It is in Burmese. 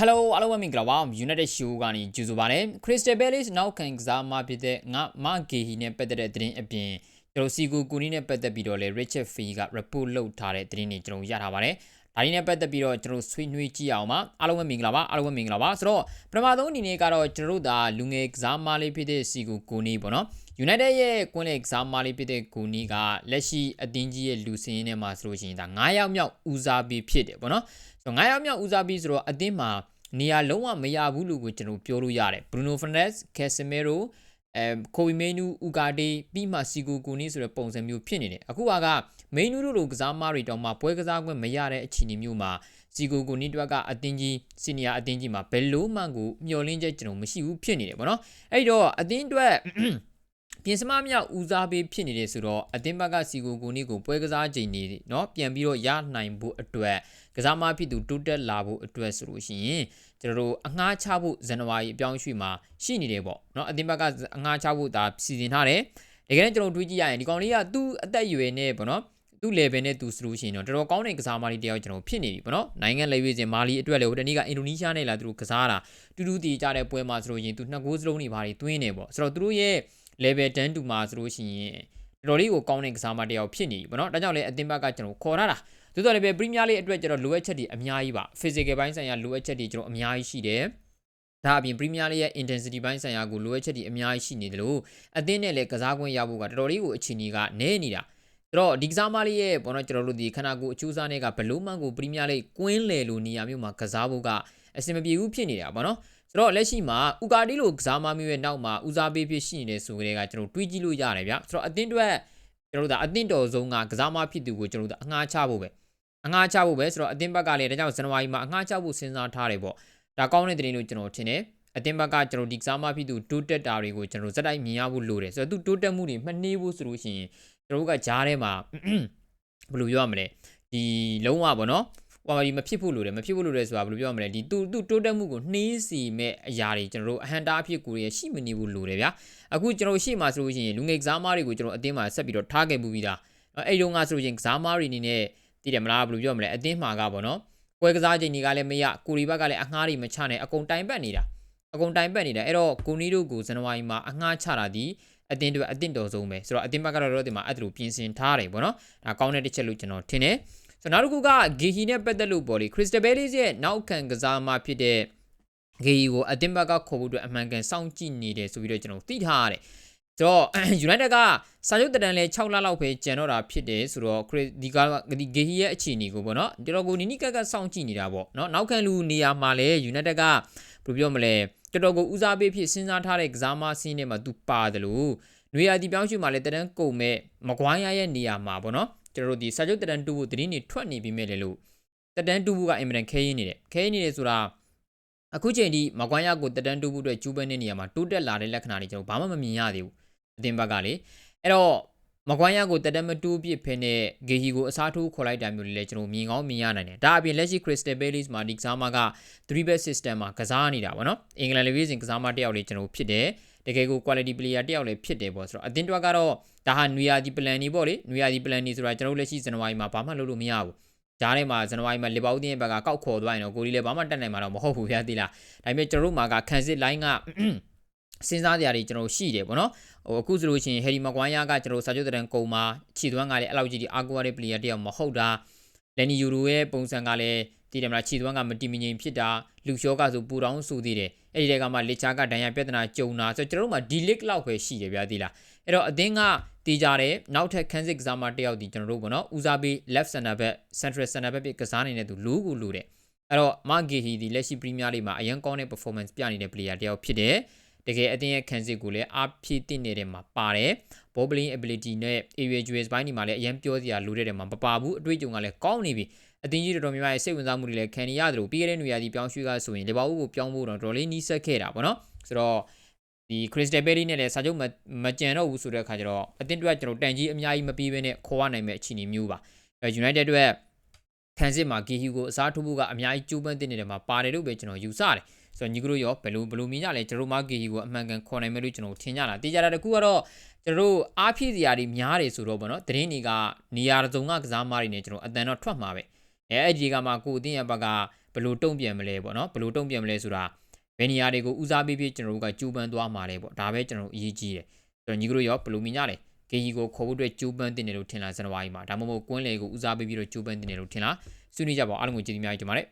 Hello အားလုံးပဲမင်္ဂလာပါ United Show ကနေကြိုဆိုပါရစေ Crystal Palace နောက်ခံကစားမဖြစ်တဲ့ငါမဂေဟီနဲ့ပတ်သက်တဲ့သတင်းအပြင်ကျွန်တော်စီကိုကူနီနဲ့ပတ်သက်ပြီးတော့လေ Richard Fee က report လုပ်ထားတဲ့သတင်းတွေကျွန်တော်ရထားပါတယ်ဒါဒီနဲ့ပတ်သက်ပြီးတော့ကျွန်တော်ဆွေးနွေးကြည့်အောင်ပါအားလုံးပဲမင်္ဂလာပါအားလုံးပဲမင်္ဂလာပါဆိုတော့ပထမဆုံးအနေနဲ့ကတော့ကျွန်တော်တို့ဒါလူငယ်ကစားမလေးဖြစ်တဲ့စီကိုကူနီပေါ့နော် United ရဲ့ကွင်းလေကစားမလေးဖြစ်တဲ့ကူနီကလက်ရှိအသင်းကြီးရဲ့လူစင်းထဲမှာဆိုလို့ရှိရင်ဒါ9ယောက်မြောက်ဦးစားပေးဖြစ်တယ်ပေါ့နော်ဆိုတော့9ယောက်မြောက်ဦးစားပေးဆိုတော့အသင်းမှာနေရာလုံးဝမရဘူးလို့ကိုကျွန်တော်ပြောလို့ရတယ် Bruno Fernandes Casemiro အဲကိုဗီမေနူဥကာဒေပြီးမှစီကိုကိုနီဆိုတဲ့ပုံစံမျိုးဖြစ်နေတယ်အခုကမေနူတို့လိုကစားမတွေတောင်မှပွဲကစားခွင့်မရတဲ့အခြေအနေမျိုးမှာစီကိုကိုနီတွက်ကအတင်းကြီးစီနီယာအတင်းကြီးမှာဘယ်လိုမှကိုမျှော်လင့်ချက်ကျွန်တော်မရှိဘူးဖြစ်နေတယ်ပေါ့နော်အဲ့တော့အတင်းတွက် ပြင်စမမြောက်ဦးစားပေးဖြစ်နေတယ်ဆိုတော့အတင်းဘက်ကစီကိုကိုနီကိုပွဲကစားချိန်နေเนาะပြန်ပြီးတော့ရနိုင်ဖို့အတွက်ကစားမဖြစ်သူတိုးတက်လာဖို့အတွက်ဆိုလို့ရှိရင်ကျွန်တော်တို့အငှားချဖို့ဇန်နဝါရီအပြောင်းရွှေ့မှာရှိနေတယ်ပေါ့เนาะအတင်းဘက်ကအငှားချဖို့ဒါစီစဉ်ထားတယ်တကယ်တမ်းကျွန်တော်တွေးကြည့်ရရင်ဒီကောင်လေးကသူ့အသက်အရွယ်နဲ့ပေါ့နော်သူ့ level နဲ့သူဆိုလို့ရှိရင်တော့တော်တော်ကောင်းတဲ့ကစားမလေးတယောက်ကျွန်တော်ဖြစ်နေပြီပေါ့နော်နိုင်ငံလေဝေးစဉ်မာလီအတွက်လည်းဟိုတနေ့ကအင်ဒိုနီးရှားနဲ့လာသူတို့ကစားတာတူတူတီကြတဲ့ပွဲမှာဆိုလို့ရှိရင်သူနှစ်ဂိုးစလုံးနေပါတွေတွင်းနေပေါ့ဆိုတော့သူတို့ရဲ့ level 10တူမှာဆိုလို့ရှိရင်တော်တော်လေးကိုကောင်းတဲ့ကစားမတယောက်ဖြစ်နေပြီပေါ့နော်ဒါကြောင့်လည်းအသင်းဘက်ကကျွန်တော်ခေါ်ထားတာသို့တော်လည်းပဲပရီးမီးယားလိအတွက်ကျွန်တော်လိုအပ်ချက်တွေအများကြီးပါ physical ဘိုင်းဆိုင်ရာလိုအပ်ချက်တွေကျွန်တော်အများကြီးရှိတယ်ဒါအပြင်ပရီးမီးယားလိရဲ့ intensity ဘိုင်းဆိုင်ရာကိုလိုအပ်ချက်တွေအများကြီးရှိနေတယ်လို့အသင်းနဲ့လည်းကစားခွင့်ရဖို့ကတော်တော်လေးကိုအခြေအနေကနည်းနေတာဆိုတော့ဒီကစားမလေးရဲ့ဘောနော်ကျွန်တော်တို့ဒီခနာကိုအချိုးစားနဲ့ကဘလို့မှကိုပရီးမီးယားလိကွင်းလေလိုနေရာမျိုးမှာကစားဖို့ကအဆင်မပြေဘူးဖြစ်နေတာပေါ့နော် ဆိုတော့လက်ရှိမှာဥကာတီလိုကစားမမျိုးရဲ့နောက်မှာဦးစားပေးဖြစ်ရှိနေတယ်ဆိုကြတဲ့ကကျွန်တော်တွေးကြည့်လို့ရတယ်ဗျဆိုတော့အသင်းအတွက်ကျွန်တော်တို့ဒါအသင်းတော်ဆုံးကကစားမဖြစ်သူကိုကျွန်တော်တို့အငှားချဖို့ပဲအငှားချဖို့ပဲဆိုတော့အသင်းဘက်ကလည်းဒါကြောင့်ဇန်နဝါရီမှာအငှားချဖို့စဉ်းစားထားတယ်ပေါ့ဒါကောင်းတဲ့သတင်းလို့ကျွန်တော်ထင်တယ်အတင်းဘက်ကကျွန်တော်ဒီကစားမဖြစ်သူတိုးတက်တာတွေကိုကျွန်တော်ဇက်တိုက်မြင်ရဖို့လိုတယ်ဆိုတော့သူတိုးတက်မှုတွေမနှေးဘူးဆိုလို့ရှိရင်ကျွန်တော်တို့ကဂျားထဲမှာဘယ်လိုပြောရမလဲဒီလုံးဝပေါ့နော် ဟိုမှာဒီမဖြစ်ဖို့လိုတယ်မဖြစ်ဖို့လိုတယ်ဆိုတာဘယ်လိုပြောရမလဲဒီသူသူတိုးတက်မှုကိုနှေးစီမဲ့အရာတွေကျွန်တော်တို့အဟန်တာအဖြစ်ကိုရရှိမနေဘူးလိုတယ်ဗျာအခုကျွန်တော်ရှေ့မှာဆိုလို့ရှိရင်လူငယ်ကစားမတွေကိုကျွန်တော်အတင်းမှာဆက်ပြီးတော့ထားခဲ့မှုပြီးသားအဲ့တုန်းကဆိုလို့ရှိရင်ကစားမတွေအနေနဲ့တည်တယ်မလားဘယ်လိုပြောမလဲအတင်းမှာကပေါ့နော်ပွဲကစားချိန်တွေကလည်းမရကိုရီဘက်ကလည်းအငှားတွေမချနိုင်အကုန်တိုင်ပတ်နေတာအကုန်တိုင်ပတ်နေတာအဲ့တော့ကိုနီတို့ကိုဇန်နဝါရီမှာအငှားချတာဒီအတင်းတွေအတင်းတော်ဆုံးပဲဆိုတော့အတင်းဘက်ကတော့တော့ဒီမှာအဲ့ဒါလိုပြင်ဆင်ထားတယ်ပေါ့နော်ဒါကောင်းတဲ့တစ်ချက်လို့ကျွန်တော်ထင်တယ် ဆိုတော့နောက်တစ်ခုကဂီဟီနဲ့ပတ်သက်လို့ပေါ့လေခရစ်စတယ်ဘဲလေးရဲ့နောက်ခံကစားမှဖြစ်တဲ့ဂီဟီကိုအတင်းဘက်ကခေါ်ဖို့အတွက်အမှန်ကန်စောင့်ကြည့်နေတယ်ဆိုပြီးတော့ကျွန်တော်သိထားရတယ်ဆိုတော့ United ကစာချုပ်တန်လဲ6လလောက်ပဲကျန်တော့တာဖြစ်တယ်ဆိုတော့ဒီကဒီဂေဟီရဲ့အခြေအနေကိုပေါ့နော်တော်တော်ကိုနီနီကက်ကစောင့်ကြည့်နေတာပေါ့နော်နောက်ခံလူနေရာမှာလဲ United ကဘယ်လိုပြောမလဲတော်တော်ကိုဦးစားပေးဖြစ်စဉ်းစားထားတဲ့ကစားမစင်းတွေမှာသူပါတယ်လို့နွေရာသီပြောင်းရွှေ့မှာလဲတန်းကုန်မဲ့မကွိုင်းရရဲ့နေရာမှာပေါ့နော် ကျွန်တော်တို့ဒီစာချုပ်တန်တူဖို့သတင်းတွေထွက်နေပြီမဲ့လေလို့တန်တူဖို့ကအင်မတန်ခဲရင်းနေတယ်ခဲရင်းနေတယ်ဆိုတာအခုချိန်ဒီမကွိုင်းရကိုတန်တူဖို့အတွက်ကျူးပန်းတဲ့နေရာမှာတိုးတက်လာတဲ့လက္ခဏာတွေကျွန်တော်ဘာမှမမြင်ရသေးဘူးအတင်ဘက်ကလေအဲ့တော့မကွိုင်းရကိုတတမတူးပြစ်ဖင်းတဲ့ဂေဟီကိုအစားထိုးခေါ်လိုက်တာမျိုးတွေလည်းကျွန်တော်မြင်ကောင်းမြင်ရနိုင်တယ်ဒါအပြင်လက်ရှိ Crystal Palace မှာဒီကစားမက3 back system မှာကစားနေတာပေါ့နော်အင်္ဂလန်လေဝေးစဉ်ကစားမတယောက်လေးကျွန်တော်ဖြစ်တယ်တကယ်ကို quality player တယောက်လည်းဖြစ်တယ်ပေါ့ဆိုတော့အတင်းတွက်ကတော့ဒါဟာနွေရာသီ plan နေပေါ့လေနွေရာသီ plan နေဆိုတာကျွန်တော်လက်ရှိဇန်နဝါရီမှာဘာမှလုပ်လို့မရဘူးဂျားထဲမှာဇန်နဝါရီမှာလီဗာပူးတင်းရဲ့ဘက်ကကောက်ခေါ်သွားရင်တော့ကိုဒီလည်းဘာမှတက်နိုင်မှာတော့မဟုတ်ဘူးဗျာတိလားဒါပေမဲ့ကျွန်တော်တို့မှာကခံစစ် line ကစဉ်းစားကြရတယ်ကျွန်တော်ရှိတယ်ပေါ့နော်ဟိုအခုဆိုလို့ရှိရင်ဟယ်ရီမကွိုင်းယာကကျွန်တော်စာချုပ်တန်ကုံမှာခြေသွမ်းကလည်းအဲ့လောက်ကြီးဒီအာကူရတဲ့ player တယောက်မဟုတ်တာ လန်နီယူရိုရဲ့ပုံစံကလည်းတည်တယ်မလားခြေသွမ်းကမတီမငြိမ်ဖြစ်တာလူရှောကဆိုပူတောင်းဆိုသေးတယ်အဲ့ဒီတဲကမှလစ်ချာကဒဏ်ရာပြဿနာကြုံတာဆိုတော့ကျွန်တော်တို့မှာဒီလစ်လောက်ပဲရှိတယ်ဗျာဒီလားအဲ့တော့အသင်းကတည်ကြတယ်နောက်ထပ်ခန်းစစ်ကစားမတယောက်ဒီကျွန်တော်တို့ပေါ့နော်ဦးစားပေး left center back central center back ကစားနေတဲ့သူလူကိုလူတယ်အဲ့တော့မာဂီဟီဒီလက်ရှိပရီးမီးယားလိမှာအရန်ကောင်းတဲ့ performance ပြနေတဲ့ player တယောက်ဖြစ်တယ်တကယ်အတင်းရဲ့ခံစစ်ကိုလည်းအားဖြည့်တင်နေတဲ့မှာပါတယ် bowling ability နဲ့ area jewels ဘိုင်းဒီမှာလည်းအရင်ပြောစရာလိုတဲ့တဲ့မှာမပါဘူးအတွေ့အကြုံကလည်းကောင်းနေပြီအတင်းကြီးတော်တော်များများရဲ့စိတ်ဝင်စားမှုတွေလည်းခံနေရတယ်လို့ပြီးခဲ့တဲ့နေရာဒီပြောင်းရွှေ့ကဆိုရင်လေဘာဦးကိုပြောင်းဖို့တော့တော်တော်လေးနီးစပ်ခဲ့တာပေါ့နော်ဆိုတော့ဒီ Crystal Palace နဲ့လည်းစာချုပ်မကြံတော့ဘူးဆိုတဲ့အခါကျတော့အတင်းတွက်ကျွန်တော်တန်ကြီးအများကြီးမပြီးဘဲနဲ့ခေါ်ရနိုင်မဲ့အခြေအနေမျိုးပါ United အတွက်ခံစစ်မှာဂီဟီကိုအစားထိုးဖို့ကအများကြီးကြိုးပမ်းတင်နေတယ်မှာပါတယ်လို့ပဲကျွန်တော်ယူဆတယ် ဆိုတော့ညီကတို့ရောဘယ်လိုဘယ်လိုမြင်ကြလဲကျွန်တော်မာဂီဟီကိုအမှန်ကန်ခေါ်နိုင်မယ်လို့ကျွန်တော်ထင်ကြတာတေးကြတာတကူကတော့ကျွန်တော်တို့အားဖြည့်စရာတွေများတယ်ဆိုတော့ဗောနော်သတင်းတွေကနေရာစုံကကစားမားတွေနဲ့ကျွန်တော်အတန်တော့ထွက်မှာပဲအဲအဲ့ဒီကမှကိုအတင်းရဘက်ကဘယ်လိုတုံ့ပြန်မလဲပေါ့နော်ဘယ်လိုတုံ့ပြန်မလဲဆိုတာဘယ်နေရာတွေကိုဦးစားပေးပြီးကျွန်တော်တို့ကကြိုးပမ်းသွားမှာလဲပေါ့ဒါပဲကျွန်တော်တို့အရေးကြီးတယ်ဆိုတော့ညီကတို့ရောဘယ်လိုမြင်ကြလဲဂေဂျီကိုခေါ်ဖို့အတွက်ကြိုးပမ်းတင်တယ်လို့ထင်လားဇန်နဝါရီမှာဒါမှမဟုတ်ကွင်းလေကိုဦးစားပေးပြီးတော့ကြိုးပမ်းတင်တယ်လို့ထင်လားဆွေးနွေးကြပါအောင်အားလုံးကိုကျေးဇူးများကြီးတင်ပါတယ်